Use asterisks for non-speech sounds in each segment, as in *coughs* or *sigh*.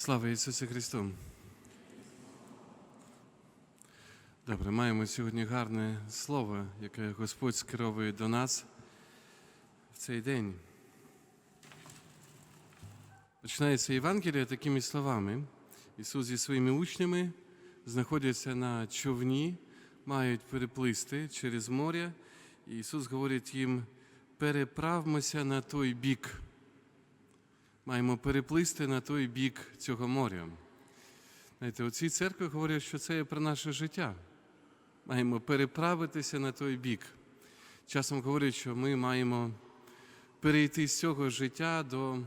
Слава Ісусу Христу! Добре, маємо сьогодні гарне слово, яке Господь скеровує до нас в цей день. Починається Євангелія такими словами. Ісус зі своїми учнями знаходяться на човні, мають переплисти через море, і Ісус говорить їм: переправмося на той бік. Маємо переплисти на той бік цього моря. Знаєте, оці церкви говорять, що це є про наше життя. Маємо переправитися на той бік. Часом говорять, що ми маємо перейти з цього життя до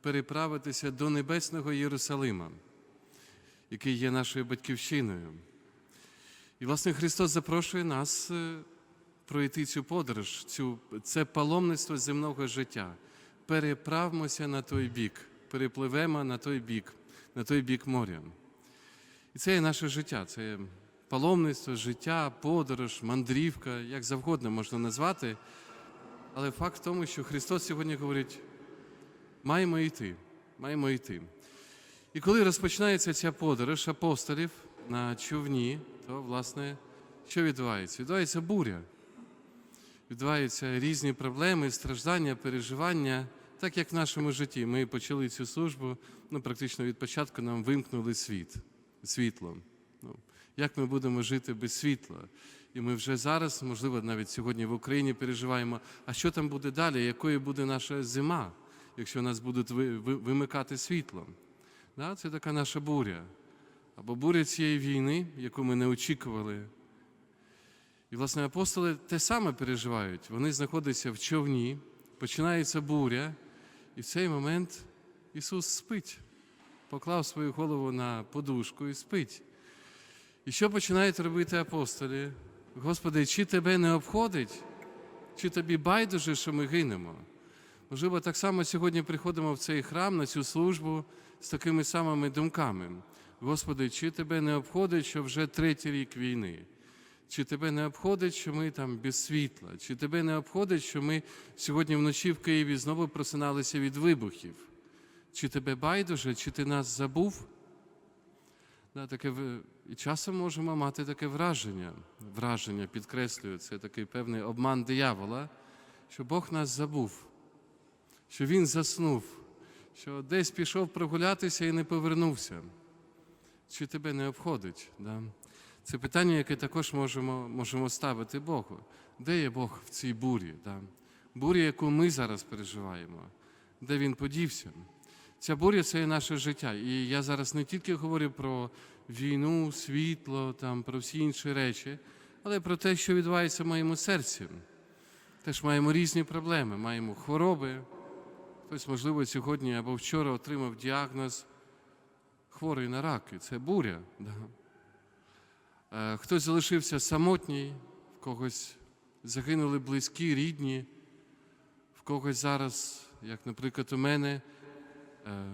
переправитися до Небесного Єрусалима, який є нашою батьківщиною. І, власне, Христос запрошує нас е, пройти цю подорож, цю, це паломництво земного життя. Переправмося на той бік, перепливемо на той бік, на той бік моря. І це є наше життя, це паломництво, життя, подорож, мандрівка, як завгодно можна назвати. Але факт в тому, що Христос сьогодні говорить, маємо йти, маємо йти. І коли розпочинається ця подорож апостолів на човні, то, власне, що відбувається? Відбувається буря. Відбуваються різні проблеми, страждання, переживання, так як в нашому житті. Ми почали цю службу, ну, практично від початку нам вимкнули світ, світло. Ну, як ми будемо жити без світла? І ми вже зараз, можливо, навіть сьогодні в Україні переживаємо, а що там буде далі, якою буде наша зима, якщо нас будуть ви- ви- вимикати світло? Да? Це така наша буря. Або буря цієї війни, яку ми не очікували. І, власне, апостоли те саме переживають. Вони знаходяться в човні, починається буря, і в цей момент Ісус спить, поклав свою голову на подушку і спить. І що починають робити апостоли? Господи, чи тебе не обходить, чи тобі байдуже, що ми гинемо? Можливо, так само сьогодні приходимо в цей храм на цю службу з такими самими думками. Господи, чи тебе не обходить, що вже третій рік війни? Чи тебе не обходить, що ми там без світла? Чи тебе не обходить, що ми сьогодні вночі в Києві знову просиналися від вибухів? Чи тебе байдуже, чи ти нас забув? Да, таке, і часом можемо мати таке враження. Враження, підкреслюю, це такий певний обман диявола, що Бог нас забув, що Він заснув, що десь пішов прогулятися і не повернувся. Чи тебе не обходить? Да? Це питання, яке також можемо, можемо ставити Богу. Де є Бог в цій бурі? Да? Бурі, яку ми зараз переживаємо, де він подівся? Ця буря це є наше життя. І я зараз не тільки говорю про війну, світло, там, про всі інші речі, але про те, що відбувається в моєму серці. Теж маємо різні проблеми, маємо хвороби. Хтось, можливо, сьогодні або вчора отримав діагноз хворий на рак, і це буря. Да? Е, Хтось залишився самотній, в когось загинули близькі, рідні, в когось зараз, як, наприклад, у мене, е,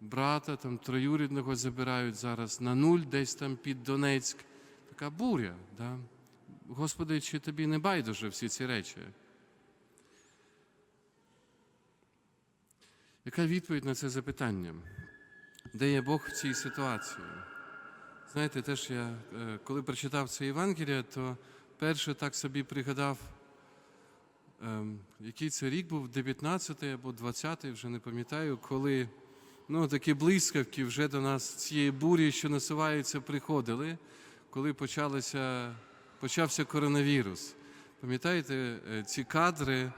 брата там троюрідного забирають зараз на нуль, десь там під Донецьк. Така буря. Да? Господи, чи тобі не байдуже всі ці речі? Яка відповідь на це запитання? Де є Бог в цій ситуації? Знаєте, теж я, е, коли прочитав це Євангеліє, то перше так собі пригадав, ем, який це рік був, 19-й або 20-й, вже не пам'ятаю, коли ну, такі блискавки вже до нас цієї бурі, що насуваються, приходили, коли почалося, почався коронавірус. Пам'ятаєте е, ці кадри,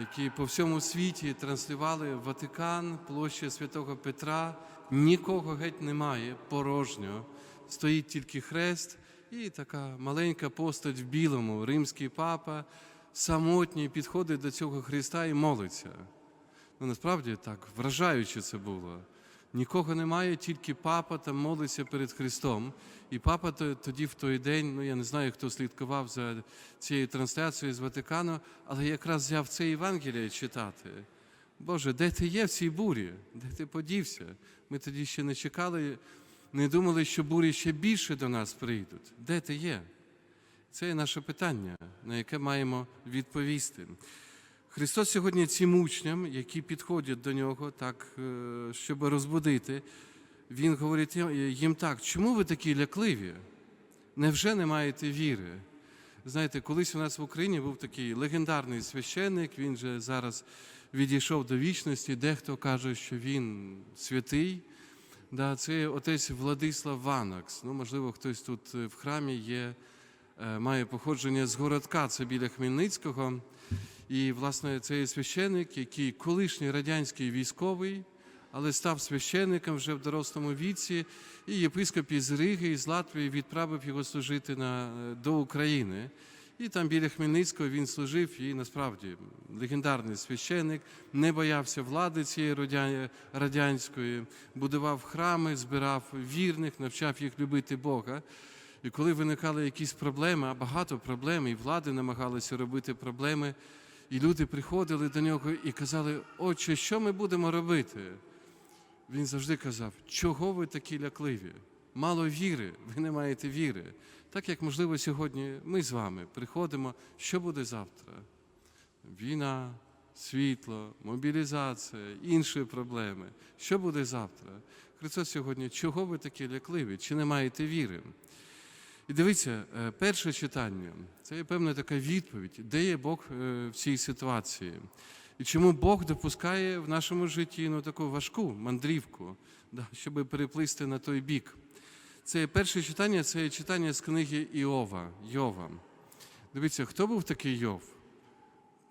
які по всьому світі транслювали Ватикан, площа Святого Петра, нікого геть немає, порожньо. Стоїть тільки хрест і така маленька постать в білому, римський папа, самотній, підходить до цього Христа і молиться. Ну, насправді так, вражаюче це було. Нікого немає, тільки папа там молиться перед Христом. І папа тоді в той день, ну я не знаю, хто слідкував за цією трансляцією з Ватикану, але якраз взяв це Євангеліє читати. Боже, де ти є в цій бурі? Де ти подівся? Ми тоді ще не чекали, не думали, що бурі ще більше до нас прийдуть. Де ти є? Це є наше питання, на яке маємо відповісти. Христос сьогодні цим учням, які підходять до нього, так, е, щоб розбудити, Він говорить їм- так, чому ви такі лякливі? Невже не маєте віри? Знаєте, колись у нас в Україні був такий легендарний священник, він же зараз відійшов до вічності, дехто каже, що він святий. Да, це отець Владислав Ванакс. Ну, можливо, хтось тут е, в храмі є, е, має походження з городка, це біля Хмельницького. І, власне, це є священник, який колишній радянський військовий, але став священником вже в дорослому віці, і єпископ із Риги, із Латвії відправив його служити на, до України. І там біля Хмельницького він служив, і насправді легендарний священник, не боявся влади цієї радянської, будував храми, збирав вірних, навчав їх любити Бога. І коли виникали якісь проблеми, а багато проблем, і влади намагалися робити проблеми, і люди приходили до нього і казали, отче, що ми будемо робити? Він завжди казав, чого ви такі лякливі? Мало віри, ви не маєте віри. Так як, можливо, сьогодні ми з вами приходимо, що буде завтра? Війна, світло, мобілізація, інші проблеми. Що буде завтра? Христос сьогодні, чого ви такі лякливі? Чи не маєте віри? І дивіться, е, перше читання це є певна така відповідь, де є Бог е, в цій ситуації. І чому Бог допускає в нашому житті ну, таку важку мандрівку, да, щоб переплисти на той бік. Це перше читання, це читання з книги Іова. Йова. Дивіться, хто був такий Йов?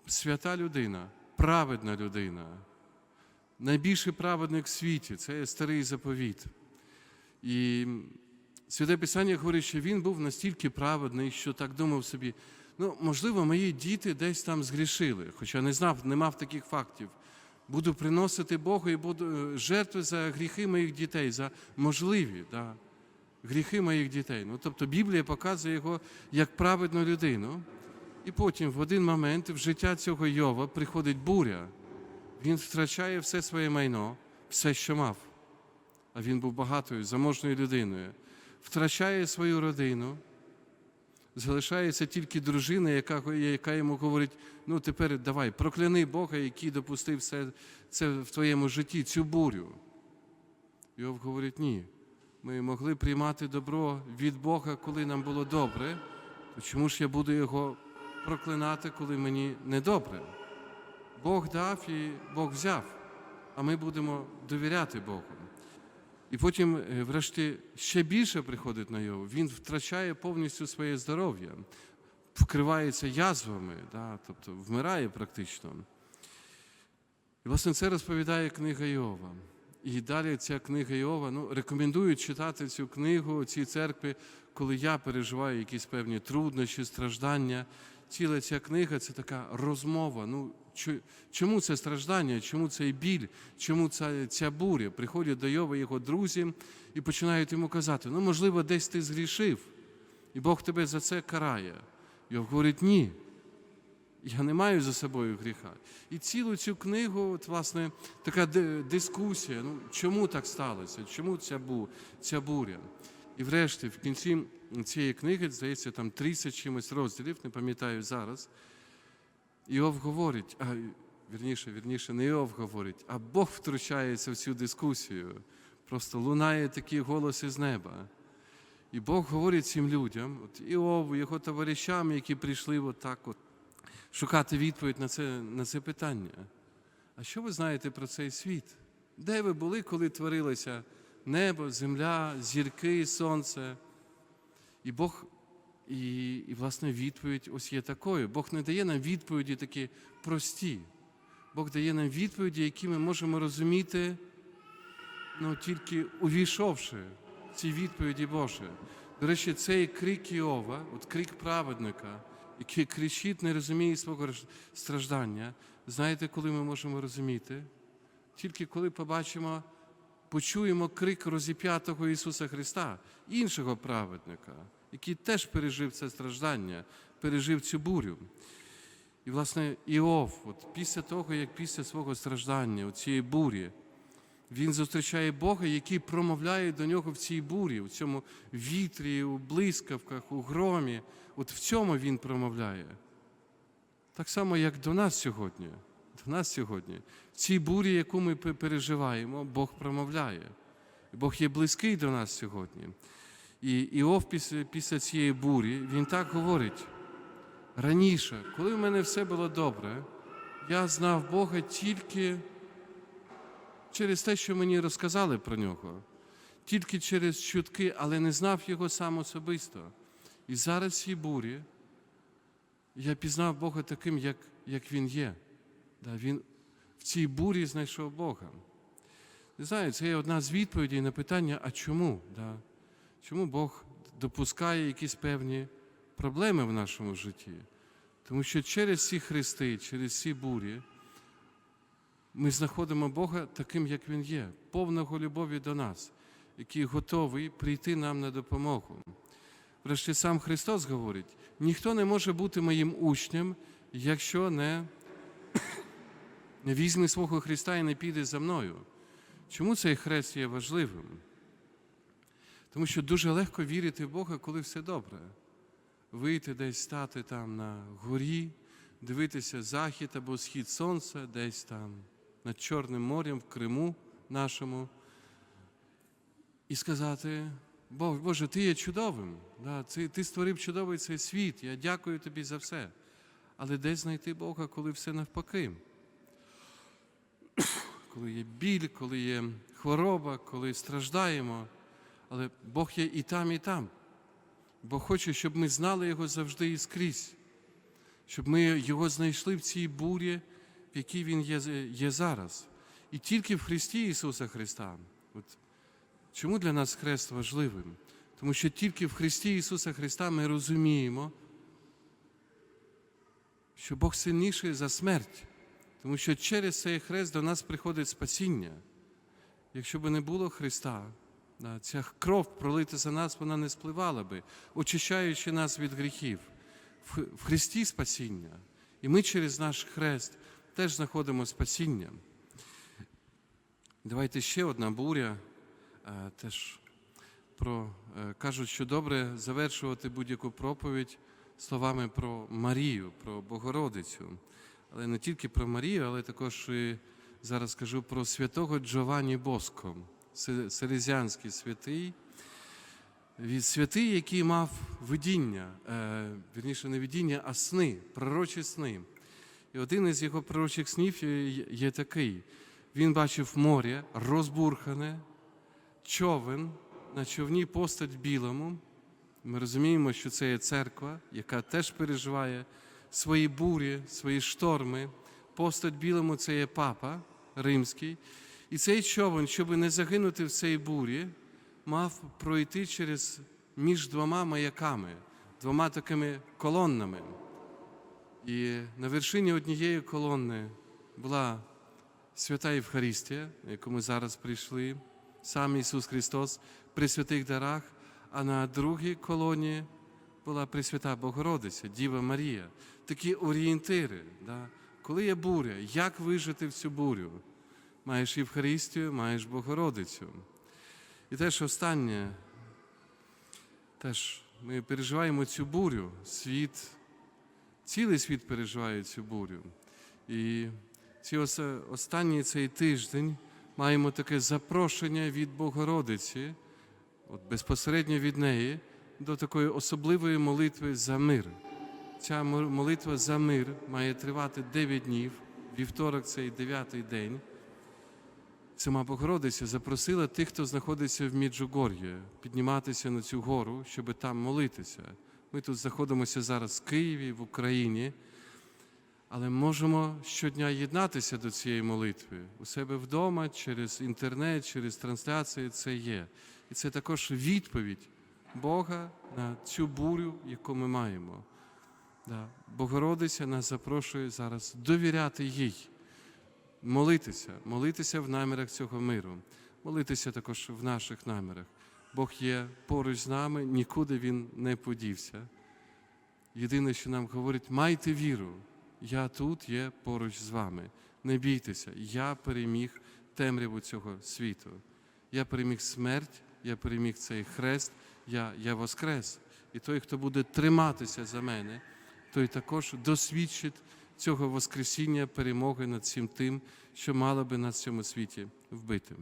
Свята людина, праведна людина, найбільший праведник в світі це старий заповіт. І Святе Писання говорить, що він був настільки праведний, що так думав собі, ну, можливо, мої діти десь там згрішили, хоча не знав, не мав таких фактів. Буду приносити Богу і буду е, жертви за гріхи моїх дітей, за можливі да, гріхи моїх дітей. Ну, тобто Біблія показує його як праведну людину. І потім в один момент в життя цього Йова приходить буря. Він втрачає все своє майно, все, що мав. А він був багатою, заможною людиною. Втрачає свою родину, залишається тільки дружина, яка, яка йому говорить: ну тепер давай, прокляни Бога, який допустив все це в твоєму житті, цю бурю. Йов говорить, ні. Ми могли приймати добро від Бога, коли нам було добре, то чому ж я буду його проклинати, коли мені недобре? Бог дав і Бог взяв, а ми будемо довіряти Богу. І потім, е, врешті, ще більше приходить на його. Він втрачає повністю своє здоров'я, вкривається язвами, да, тобто вмирає практично. І, власне, це розповідає книга Йова. І далі ця книга Йова, ну, рекомендую читати цю книгу цій церкві, коли я переживаю якісь певні труднощі, страждання. Ціла ця книга це така розмова. Ну, чому це страждання, чому цей біль, чому ця, ця буря? Приходять до Йова його друзі і починають йому казати: ну, можливо, десь ти згрішив, і Бог тебе за це карає. Йов говорить, ні. Я не маю за собою гріха. І цілу цю книгу, от, власне, така дискусія. Ну, чому так сталося? Чому ця, бу, ця буря? І врешті, в кінці цієї книги, здається, там 30 чимось розділів, не пам'ятаю зараз. Іов говорить, а вірніше, вірніше, не Іов говорить, а Бог втручається в цю дискусію. Просто лунає такий голос із неба. І Бог говорить цим людям, от Іову, його товаришам, які прийшли от так от шукати відповідь на це, на це питання. А що ви знаєте про цей світ? Де ви були, коли творилося небо, земля, зірки, сонце? І Бог, і, і власне відповідь ось є такою. Бог не дає нам відповіді такі прості. Бог дає нам відповіді, які ми можемо розуміти, ну, тільки увійшовши в ці відповіді Божі. До речі, цей крик Іова, от крик праведника, який кричить, не розуміє свого страждання. Знаєте, коли ми можемо розуміти? Тільки коли побачимо, почуємо крик розіп'ятого Ісуса Христа, іншого праведника, який теж пережив це страждання, пережив цю бурю. І, власне, Іов, от після того, як після свого страждання, у цієї бурі, він зустрічає Бога, який промовляє до нього в цій бурі, у цьому вітрі, у блискавках, у громі. От в цьому він промовляє. Так само, як до нас сьогодні. До нас сьогодні. В цій бурі, яку ми переживаємо, Бог промовляє. Бог є близький до нас сьогодні. І Іов після, після цієї бурі, він так говорить. Раніше, коли в мене все було добре, я знав Бога тільки через те, що мені розказали про нього, тільки через чутки, але не знав його сам особисто. І зараз в цій бурі я пізнав Бога таким, як, як Він є. Да, він в цій бурі знайшов Бога. Не знаю, це є одна з відповідей на питання, а чому? Да? Чому Бог допускає якісь певні проблеми в нашому житті? Тому що через ці хрести, через ці бурі ми знаходимо Бога таким, як Він є, повного любові до нас, який готовий прийти нам на допомогу. Врешті сам Христос говорить: ніхто не може бути моїм учнем, якщо не, *coughs* візьме свого Христа і не піде за мною. Чому цей хрест є важливим? Тому що дуже легко вірити в Бога, коли все добре. Вийти десь стати там на горі, дивитися захід або схід сонця, десь там над Чорним морем в Криму нашому, і сказати: Боже, ти є чудовим, да, ти, створив чудовий цей світ, я дякую тобі за все. Але де знайти Бога, коли все навпаки? *clears throat* Коли є біль, коли є хвороба, коли страждаємо. Але Бог є і там, і там. Бог хоче, щоб ми знали Його завжди і скрізь, щоб ми Його знайшли в цій бурі, в якій Він є, є зараз. І тільки в Христі Ісуса Христа. От чому для нас хрест важливим? Тому що тільки в Христі Ісуса Христа ми розуміємо, що Бог сильніший за смерть, тому що через цей хрест до нас приходить спасіння. Якщо б не було Христа, ця кров пролита за нас, вона не спливала би, очищаючи нас від гріхів. В, Христі спасіння. І ми через наш хрест теж знаходимо спасіння. Давайте ще одна буря. е, Теж про, е, кажуть, що добре завершувати будь-яку проповідь словами про Марію, про Богородицю. Але не тільки про Марію, але також і зараз скажу про святого Джованні Боско, се- селезіанський святий. Святий, який мав видіння, е, вірніше не видіння, а сни, пророчі сни. Один із його пророчих снів є такий: він бачив море розбурхане, човен, на човні постать білому. Ми розуміємо, що це є церква, яка теж переживає свої бурі, свої шторми. Постать білому це є папа римський. І цей човен, щоб не загинути в цій бурі, мав пройти через між двома маяками, двома такими колоннами. І на вершині однієї колони була свята Євхаристія, на яку ми зараз прийшли, сам Ісус Христос при святих дарах, а на другій колоні була Пресвята Богородиця, Діва Марія. Такі орієнтири. Да? Коли є буря, як вижити в цю бурю? Маєш Євхаристію, маєш Богородицю. І теж останнє, теж ми переживаємо цю бурю, світ, цілий світ переживає цю бурю. І ці останній цей тиждень маємо таке запрошення від Богородиці, от безпосередньо від неї, до такої особливої молитви за мир. Ця молитва за мир має тривати 9 днів, вівторок цей дев'ятий день. Сама Богородиця запросила тих, хто знаходиться в Міджугор'ї, підніматися на цю гору, щоб там молитися. Ми тут знаходимося зараз в Києві, в Україні, але можемо щодня єднатися до цієї молитви у себе вдома, через інтернет, через трансляції це є. І це також відповідь Бога на цю бурю, яку ми маємо. Да. Богородиця нас запрошує зараз довіряти їй молитися, молитися в намірах цього миру, молитися також в наших намірах. Бог є поруч з нами, нікуди Він не подівся. Єдине, що нам говорить, майте віру, я тут є поруч з вами. Не бійтеся, я переміг темряву цього світу. Я переміг смерть, я переміг цей хрест, я, я воскрес. І той, хто буде триматися за мене, той також досвідчить цього Воскресіння, перемоги над всім тим, що мало би нас в цьому світі вбити.